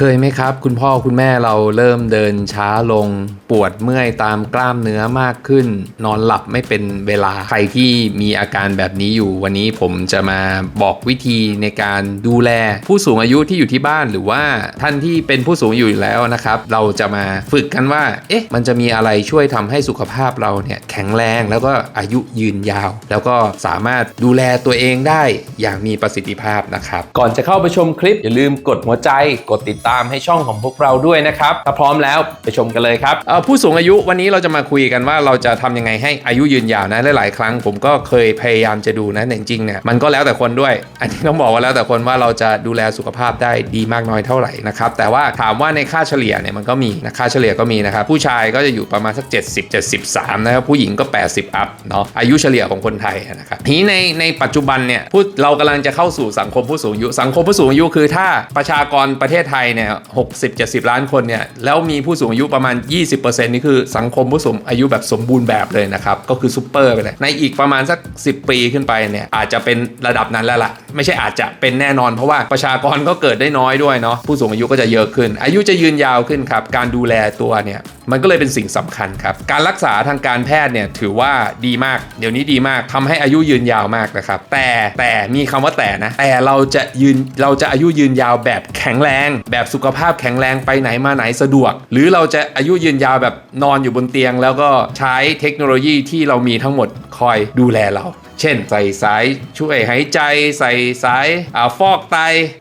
เคยไหมครับ คุณพ่อคุณแม่เราเริ่มเดินช้าลง ปวดเมื่อยตามกล้ามเนื้อมากขึ้น นอนหลับไม่เป็นเวลาใครที่มีอาการแบบนี้อยู่ วันนี้ผมจะมาบอกวิธีในการดูแลผู้สูงอายุที่อยู่ที่บ้านหรือว่าท่านที่เป็นผู้สูงอยู่แล้วนะครับ เราจะมาฝึกกันว่า เอ๊ะ มันจะมีอะไรช่วยทำให้สุขภาพเราเนี่ยแข็งแรงแล้วก็อายุยืนยาว แล้วก็สามารถดูแลตัวเองได้อย่างมีประสิทธิภาพนะครับ ก่อนจะเข้าไปชมคลิปอย่าลืมกดหัวใจกดติดตามให้ช่องของพวกเราด้วยนะครับ ถ้าพร้อมแล้วไปชมกันเลยครับผู้สูงอายุวันนี้เราจะมาคุยกันว่าเราจะทำยังไงให้อายุยืนยาวนะหลายๆครั้งผมก็เคยพยายามจะดูนะแต่จริงเนี่ยมันก็แล้วแต่คนด้วย อันนี้ต้องบอกว่าแล้วแต่คนว่าเราจะดูแลสุขภาพได้ดีมากน้อยเท่าไหร่นะครับแต่ว่าถามว่าในค่าเฉลี่ยเนี่ยมันก็มีนะค่าเฉลี่ยก็มีนะครับผู้ชายก็จะอยู่ประมาณสัก 70 73นะครับผู้หญิงก็ 80 อัพเนาะอายุเฉลี่ยของคนไทยนะครับทีนี้ในในปัจจุบันเนี่ยพูดเรากำลังจะเข้าสู่สังคมผู้สูงอายุ สังคมผู้สูงอายุคือถ้าประชากรประเทศไทยเนี่ย60 70ล้านคนเนี่ยแล้วมีผู้สูงอายุประมาณ 20%นี่คือสังคมผู้สูงอายุแบบสมบูรณ์แบบเลยนะครับ ก็คือซูเปอร์ไปเลย ในอีกประมาณสัก 10 ปีขึ้นไปเนี่ยอาจจะเป็นระดับนั้นแล้วล่ะ ไม่ใช่อาจจะเป็นแน่นอนเพราะว่าประชากรก็เกิดได้น้อยด้วยเนาะผู้สูงอายุก็จะเยอะขึ้น อายุจะยืนยาวขึ้นครับ การดูแลตัวเนี่ยมันก็เลยเป็นสิ่งสำคัญครับ การรักษาทางการแพทย์เนี่ยถือว่าดีมาก เดี๋ยวนี้ดีมากทำให้อายุยืนยาวมากนะครับ แต่แต่มีคำว่าแต่นะ แต่เราจะยืนเราจะอายุยืนยาวแบบแข็งแรงแแบบสุขภาพแข็งแรงไปไหนมาไหนสะดวก หรือเราจะอายุยืนยาวแบบนอนอยู่บนเตียง แล้วก็ใช้เทคโนโลยีที่เรามีทั้งหมดคอยดูแลเรา เช่นใส่สายช่วยหายใจ ใส่สายอ่าฟอกไต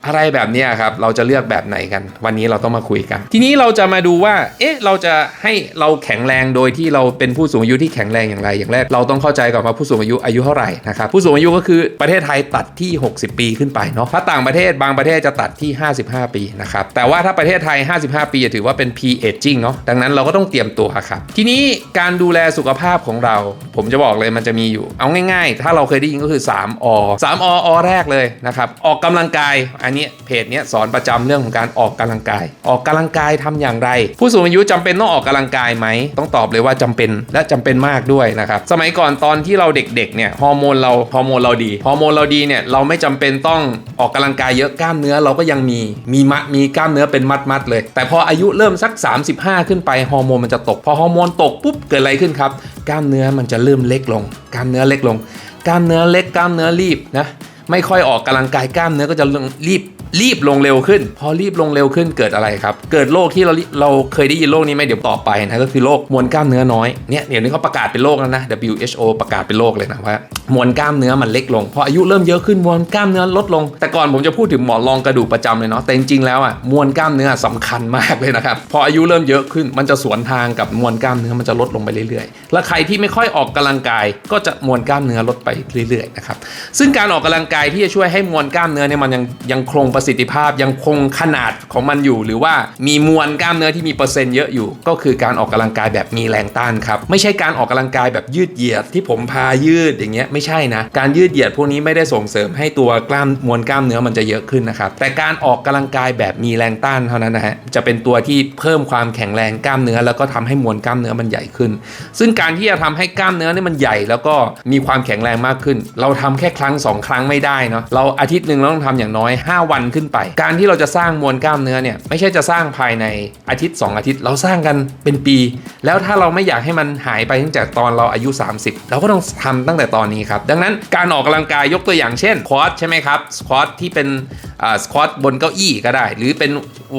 อะไรแบบนี้ครับ เราจะเลือกแบบไหนกัน วันนี้เราต้องมาคุยกัน ทีนี้เราจะมาดูว่า เอ๊ะ เราจะให้เราแข็งแรงโดยที่เราเป็นผู้สูงอายุที่แข็งแรงอย่างไร อย่างแรกเราต้องเข้าใจก่อนว่าผู้สูงอายุอายุเท่าไหร่นะครับ ผู้สูงอายุก็คือประเทศไทยตัดที่ 60 ปีขึ้นไปเนาะ ถ้าต่างประเทศบางประเทศจะตัดที่ 55 ปีนะครับ แต่ว่าถ้าประเทศไทย 55 ปีจะถือว่าเป็น P aging เนาะ ดังนั้นเราก็ต้องเตรียมตัวครับ ทีนี้การดูแลสุขภาพของเรา ผมจะบอกเลยมันจะมีอยู่ เอาง่ายๆถ้าเราเคยได้ยินก็คือ 3อ3ออแรกเลยนะครับ ออกกำลังกาย อันนี้เพจเนี้ยสอนประจำเรื่องของการออกกำลังกาย ออกกำลังกายทำอย่างไร ผู้สูงอายุจำเป็นต้องออกกำลังกายไหม ต้องตอบเลยว่าจำเป็นและจำเป็นมากด้วยนะครับ สมัยก่อนตอนที่เราเด็กๆเนี่ยฮอร์โมนเราฮอร์โมนเราดีฮอร์โมนเราดีเนี่ยเราไม่จำเป็นต้องออกกำลังกายเยอะกล้ามเนื้อเราก็ยังมีมีมัดมีกล้ามเนื้อเป็นมัดๆเลย แต่พออายุเริ่มสัก 35 ขึ้นไปฮอร์โมนมันจะตก พอฮอร์โมนตกปุ๊บเกิดอะไรขึ้นครับ กล้ามเนื้อมันจะเริ่มเล็กลง กล้ามเนื้อเล็กลง กล้ามเนื้อเล็กกล้ามเนื้อรีบนะไม่ค่อยออกกำลังกายกล้ามเนื้อก็จะรีบรีบลงเร็วขึ้น พอรีบลงเร็วขึ้นเกิดอะไรครับ เกิดโรคที่เราเราเคยได้ยินโรคนี้ไหมเดี๋ยวต่อไปนะก็คือโรคมวลกล้ามเนื้อน้อยเนี่ยเดี๋ยวนี้เขาประกาศเป็นโรคแล้วนะ WHO ประกาศเป็นโรคเลยนะว่ามวลกล้ามเนื้อมันเล็กลงพออายุเริ่มเยอะขึ้นมวลกล้ามเนื้อลดลง แต่ก่อนผมจะพูดถึงหมอนรองกระดูกประจำเลยเนาะแต่จริงๆแล้วอะมวลกล้ามเนื้อสำคัญมากเลยนะครับพออายุเริ่มเยอะขึ้นมันจะสวนทางกับมวลกล้ามเนื้อมันจะลดลงไปเรื่อยๆ และใครที่ไม่ค่อยออกกำลังกาย ก็จะมวลกล้ามเนื้อลดไปเรื่อยๆนะครับซึ่งการออกกำลังกายที่จะช่วยให้มวลกล้ามเนื้อเนี่ยมันยังยังคงประสิทธิภาพยังคงขนาดของมันอยู่ หรือว่ามีมวลกล้ามเนื้อที่มีเปอร์เซ็นต์เยอะอยู่ ก็คือการออกกำลังกายแบบมีแรงต้านครับ ไม่ใช่การออกกำลังกายแบบยืดเหยียดที่ผมพายืดอย่างเงี้ยไม่ใช่นะ การยืดเหยียดพวกนี้ไม่ได้ส่งเสริมให้ตัวกล้ามมวลกล้ามเนื้อมันจะเยอะขึ้นนะครับแต่การออกกำลังกายแบบมีแรงต้านเท่านั้นนะฮะจะเป็นตัวที่เพิ่มความแข็งแรงกล้ามเนื้อ แล้วก็ทำให้มวลกล้ามเนื้อมันใหญ่ขึ้น ซึ่งการที่จะทำให้กล้ามเนื้อนี่มันใหญ่ แล้วก็มีความแข็งแรงมากขึ้น เราทำแค่ครั้งสองครั้งไม่ได้เนาะเราอาทิตย์หนึ่งเราต้องทำอย่างน้อย 5 วันขึ้นไป การที่เราจะสร้างมวลกล้ามเนื้อเนี่ยไม่ใช่จะสร้างภายในอาทิตย์ 2 อาทิตย์ เราสร้างกันเป็นปี แล้วถ้าเราไม่อยากให้มันหายไปตั้งแต่ตอนเราอายุ 30 เราก็ต้องทำตั้งแต่ตอนนี้ครับ ดังนั้นการออกกำลังกายยกตัวอย่างเช่น ควอตใช่ไหมครับสควอตที่เป็นสควอตบนเก้าอี้ก็ได้ หรือเป็น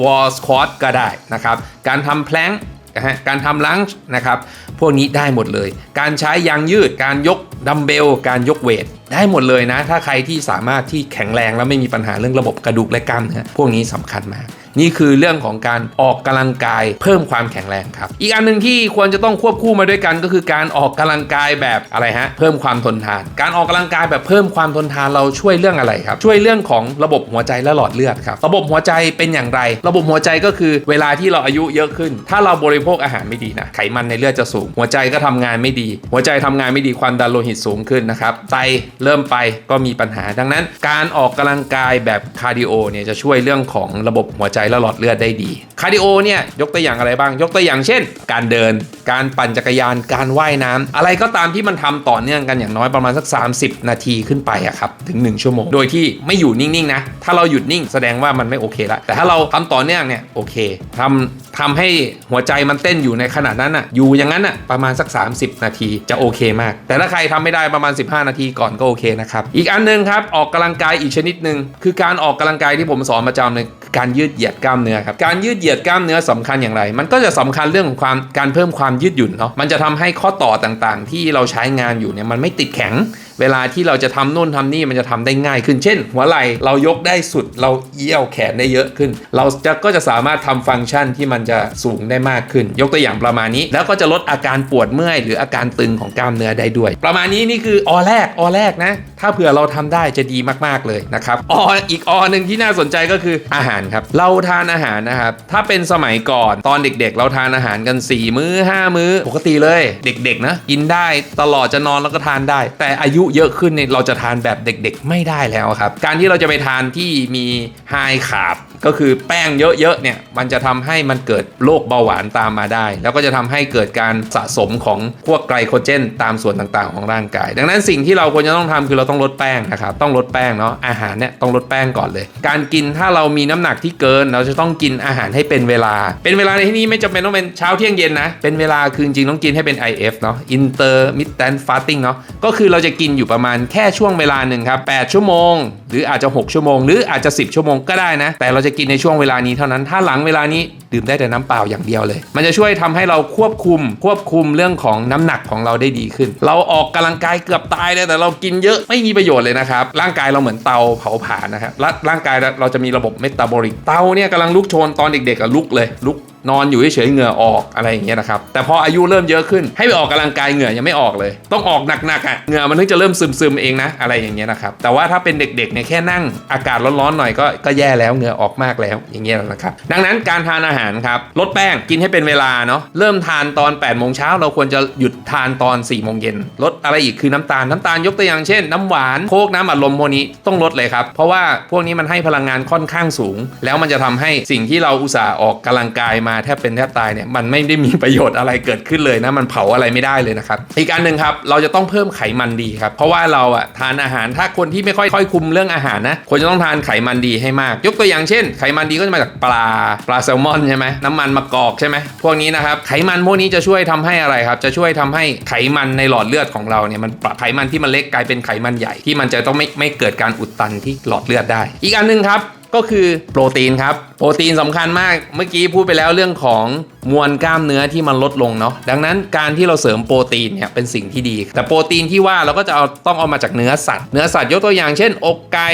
วอลสควอตก็ได้นะครับ การทำแพลง นะฮะการทำลังช์นะครับพวกนี้ได้หมดเลย การใช้ยางยืดการยกดัมเบลการยกเวทได้หมดเลยนะ ถ้าใครที่สามารถที่แข็งแรงแล้วไม่มีปัญหาเรื่องระบบกระดูกและกล้ามเนื้อพวกนี้สำคัญมาก นี่คือเรื่องของการออกกำลังกายเพิ่มความแข็งแรงครับอีกอันหนึ่งที่ควรจะต้องควบคู่มาด้วยกันก็คือการออกกำลังกายแบบอะไรฮะเพิ่มความทนทาน การออกกำลังกายแบบเพิ่มความทนทานเราช่วยเรื่องอะไรครับช่วยเรื่องของระบบหัวใจและหลอดเลือดครับระบบหัวใจเป็นอย่างไร ระบบหัวใจก็คือเวลาที่เราอายุเยอะขึ้น ถ้าเราบริโภคอาหารไม่ดีนะไขมันในเลือดจะสูง หัวใจก็ทำงานไม่ดี หัวใจทำงานไม่ดีความดันโลหิตสูงขึ้นนะครับไตเริ่มไปก็มีปัญหาดังนั้น การออกกำลังกายแบบคาร์ดิโอเนี่ยจะช่วยเรื่องของระบบหัวใจและหลอดเลือดได้ดีคาร์ดิโอเนี่ยยกตัวอย่างอะไรบ้าง ยกตัวอย่างเช่น การเดิน การปั่นจักรยานการว่ายน้ำอะไรก็ตามที่มันทำต่อเนื่องกันอย่างน้อยประมาณสัก 30 นาทีขึ้นไปอะครับถึง 1 ชั่วโมง โดยที่ไม่อยู่นิ่งๆนะถ้าเราหยุดนิ่งแสดงว่ามันไม่โอเคละแต่ถ้าเราทำต่อเนื่องเนี่ยโอเคทำทำให้หัวใจมันเต้นอยู่ในขนาดนั้นอะอยู่อย่างนั้นอะประมาณสัก 30 นาทีจะโอเคมาก แต่ถ้าใครทำไม่ได้ประมาณ 15 นาทีก่อนก็โอเคนะครับอีกอันหนึงครับออกกำลังกายอีกชนิดหนึ่งคือการออกกำลังกายที่ผมสอนประจำเลย การยืดเหยียดกล้ามเนื้อครับการยืดเหยียดกล้ามเนื้อสำคัญอย่างไร มันก็จะสำคัญเรื่องของความการเพิ่มความยืดหยุ่นเนาะมันจะทำให้ข้อต่อต่างๆ ที่เราใช้งานอยู่เนี่ยมันไม่ติดแข็ง เวลาที่เราจะทำนู่นทำนี่มันจะทำได้ง่ายขึ้น เช่น หัวไหล่เรายกได้สุดเราเอี้ยวแขนได้เยอะขึ้น เราจะก็จะสามารถทำฟังก์ชันที่มันจะสูงได้มากขึ้น ยกตัวอย่างประมาณนี้ แล้วก็จะลดอาการปวดเมื่อย หรืออาการตึงของกล้ามเนื้อได้ด้วย ประมาณนี้นี่คือออแรกออแรกนะ ถ้าเผื่อเราทำได้จะดีมากๆเลยนะครับอออีกอหนึ่งที่น่าสนใจก็คืออาหารครับเราทานอาหารนะครับถ้าเป็นสมัยก่อนตอนเด็กๆ เราทานอาหารกัน 4 มื้อ 5 มื้อ ปกติเลย เด็กๆนะกินได้ตลอดจะนอนแล้วก็ทานได้ แต่อายุเยอะขึ้นเนี่ยเราจะทานแบบเด็กๆ ไม่ได้แล้วครับ การที่เราจะไปทานที่มีไฮคาร์บก็คือแป้งเยอะๆเนี่ยมันจะทำให้มันเกิดโรคเบาหวานตามมาได้ แล้วก็จะทำให้เกิดการสะสมของพวกไกลโคเจน ตามส่วนต่างๆของร่างกาย ดังนั้นสิ่งที่เราควรจะต้องทำคือเราต้องลดแป้งนะครับต้องลดแป้งเนาะอาหารเนี่ยต้องลดแป้งก่อนเลย การกินถ้าเรามีน้ำหนักที่เกิน เราจะต้องกินอาหารให้เป็นเวลา เป็นเวลาในที่นี้ไม่จำเป็นต้องเป็นเช้าเที่ยงเย็นนะเป็นเวลาคือจริงต้องกินให้เป็น IF เนาะ intermittent fasting เนาะก็คือเราจะกินอยู่ประมาณแค่ช่วงเวลาหนึ่งครับ8ชั่วโมงหรืออาจจะ 6 ชั่วโมง หรืออาจจะ 10 ชั่วโมงก็ได้นะ แต่เราจะกินในช่วงเวลานี้เท่านั้น ถ้าหลังเวลานี้ดื่มได้แต่น้ำเปล่าอย่างเดียวเลย มันจะช่วยทำให้เราควบคุม ควบคุมเรื่องของน้ำหนักของเราได้ดีขึ้น เราออกกำลังกายเกือบตายเลยแต่เรากินเยอะไม่มีประโยชน์เลยนะครับ ร่างกายเราเหมือนเตาเผาผลาญนะครับและร่างกายเราจะมีระบบเมตาบอลิกเตาเนี่ยกำลังลุกโชนตอนเด็กๆอะลุกเลยลุกนอนอยู่เฉยๆเหงื่อออกอะไรอย่างเงี้ยนะครับ แต่พออายุเริ่มเยอะขึ้นให้ไปออกกำลังกายเหงื่อยังไม่ออกเลย ต้องออกหนักๆอะเหงื่อมันถึงจะเริ่มซึมๆเองนะอะไรอย่างเงี้ยนะครับแต่ว่าถ้าเป็นเด็กๆเนี่ยแค่นั่งอากาศร้อนๆหน่อยก็ก็แย่แล้วเหงื่อออกมากแล้วอย่างเงี้ยนะครับดังนั้นการทานอาหารครับลดแป้งกินให้เป็นเวลาเนาะเริ่มทานตอน8ปดโมงเช้าเราควรจะหยุดทานตอน4ี่โมงเย็นลดอะไรอีกคือน้ำตาลน้ำตาลยกตัวอย่างเช่น น้ำหวานโคกน้ำอัดลมพวกนี้ต้องลดเลยครับ เพราะว่าพวกนี้มันให้พลังงานค่อนข้างสูง แล้วมันจะทำให้สิ่งที่เราอุตส่าห์ออกกำลังกายมาแทบเป็นแทบตายเนี่ยมันไม่ได้มีประโยชน์อะไรเกิดขึ้นเลยนะมันเผาอะไรไม่ได้เลยนะครับอีกอันหนึ่งครับเราจะต้องเพิ่มไขมันดีครับเพราะว่าเราอะทานอาหารถ้าคนที่ไม่ค่อยค่อยคุมเรื่องอาหารนะควรจะต้องทานไขมันดีให้มาก ยกตัวอย่างเช่น ไขมันดีก็จะมาจากปลาปลาแซลมอนใช่ไหมน้ำมันมะกอกใช่ไหมพวกนี้นะครับไขมันพวกนี้จะช่วยทำให้อะไรครับ จะช่วยทำให้ไขมันในหลอดเลือดของเราเนี่ยมันปรับไขมันที่มันเล็กกลายเป็นไขมันใหญ่ที่มันจะต้องไม่ไม่เกิดการอุดตันที่หลอดเลือดได้ อีกอันหนึงครับ ก็คือโปรตีนครับ โปรตีนสำคัญมาก เมื่อกี้พูดไปแล้วเรื่องของมวลกล้ามเนื้อที่มันลดลงเนาะ ดังนั้นการที่เราเสริมโปรตีนเนี่ยเป็นสิ่งที่ดี แต่โปรตีนที่ว่าเราก็จะเอาต้องเอามาจากเนื้อสัตว์ เนื้อสัตว์ยกตัวอย่างเช่น อกไก่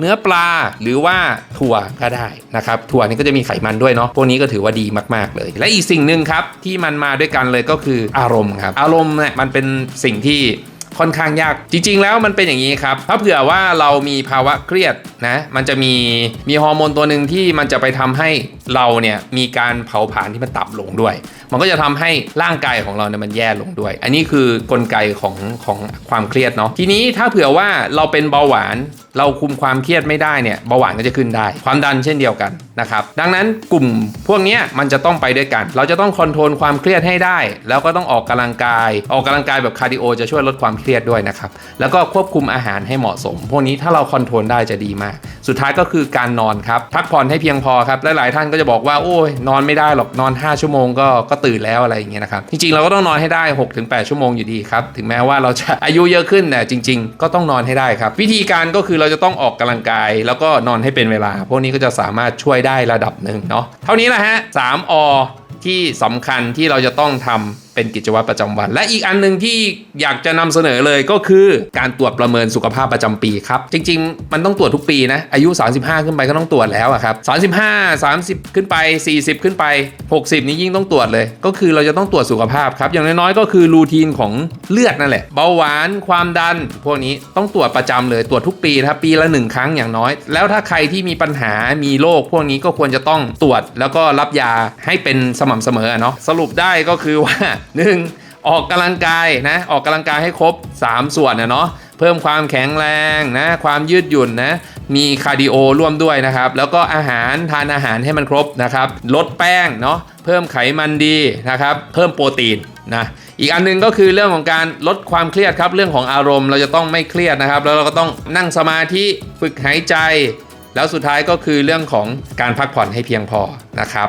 เนื้อปลา หรือว่าถั่วก็ได้นะครับ ถั่วนี่ก็จะมีไขมันด้วยเนาะ พวกนี้ก็ถือว่าดีมาก ๆ เลย และอีกสิ่งหนึ่งครับที่มันมาด้วยกันเลยก็คืออารมณ์ครับ อารมณ์เนี่ยมันเป็นสิ่งที่ ค่อนข้างยาก จริง ๆ แล้วมันเป็นอย่างนี้ครับ ถ้าเผื่อว่าเรามีภาวะเครียดนะ มันจะมีมีฮอร์โมนตัวหนึ่งที่มันจะไปทำให้เราเนี่ยมีการเผาผลาญที่มันต่ำลงด้วย มันก็จะทำให้ร่างกายของเราเนี่ยมันแย่ลงด้วย อันนี้คือกลไกของของความเครียดเนาะ ทีนี้ถ้าเผื่อว่าเราเป็นเบาหวาน เราคุมความเครียดไม่ได้เนี่ยเบาหวานก็จะขึ้นได้ ความดันเช่นเดียวกันนะครับดังนั้นกลุ่มพวกนี้มันจะต้องไปด้วยกัน เราจะต้องคอนโทรลความเครียดให้ได้ แล้วก็ต้องออกกำลังกาย ออกกำลังกายแบบคาร์ดิโอจะช่วยลดความเครียดด้วยนะครับแล้วก็ควบคุมอาหารให้เหมาะสม พวกนี้ถ้าเราคอนโทรลได้จะดีมาก สุดท้ายก็คือการนอนครับ พักผ่อนให้เพียงพอครับและหลายท่านก็จะบอกว่าโอ้ยนอนไม่ได้หรอกนอน 5 ชั่วโมงก็ก็ตื่นแล้วอะไรอย่างเงี้ยนะครับ จริงๆ เราก็ต้องนอนให้ได้ 6-8 ชั่วโมงอยู่ดีครับ ถึงแม้ว่าเราจะอายุเยอะขึ้นแต่จริง ๆ ก็ต้องนอนให้ได้ครับ วิธีการก็คือเราจะต้องออกกำลังกาย แล้วก็นอนให้เป็นเวลา พวกนี้ก็จะสามารถช่วยได้ระดับหนึ่งเนาะเท่านี้แหละฮะ3อที่สำคัญที่เราจะต้องทำ เป็นกิจวัตรประจำวัน และอีกอันหนึ่งที่อยากจะนำเสนอเลยก็คือการตรวจประเมินสุขภาพประจำปีครับ จริง ๆ มันต้องตรวจทุกปีนะ อายุ 35 ขึ้นไปก็ต้องตรวจแล้วครับ35 30 ขึ้นไป 40 ขึ้นไป 60 นี้ยิ่งต้องตรวจเลย ก็คือเราจะต้องตรวจสุขภาพครับ อย่างน้อยๆก็คือรูทีนของเลือดนั่นแหละเบาหวานความดัน พวกนี้ต้องตรวจประจำเลยตรวจทุกปีนะครับปีละหนึ่งครั้งอย่างน้อย แล้วถ้าใครที่มีปัญหามีโรคพวกนี้ก็ควรจะต้องตรวจแล้วก็รับยาให้เป็นสม่ำเสมอเนาะสรุปได้ก็คือว่าหนึ่งออกกำลังกายนะออกกำลังกายให้ครบ 3 ส่วนนะเนาะเพิ่มความแข็งแรงนะความยืดหยุ่นนะมีคาร์ดิโอร่วมด้วยนะครับ แล้วก็อาหารทานอาหารให้มันครบนะครับ ลดแป้งเนาะเพิ่มไขมันดีนะครับ เพิ่มโปรตีนนะอีกอันหนึงก็คือเรื่องของการลดความเครียดครับ เรื่องของอารมณ์เราจะต้องไม่เครียดนะครับ แล้วเราก็ต้องนั่งสมาธิฝึกหายใจ แล้วสุดท้ายก็คือเรื่องของการพักผ่อนให้เพียงพอนะครับ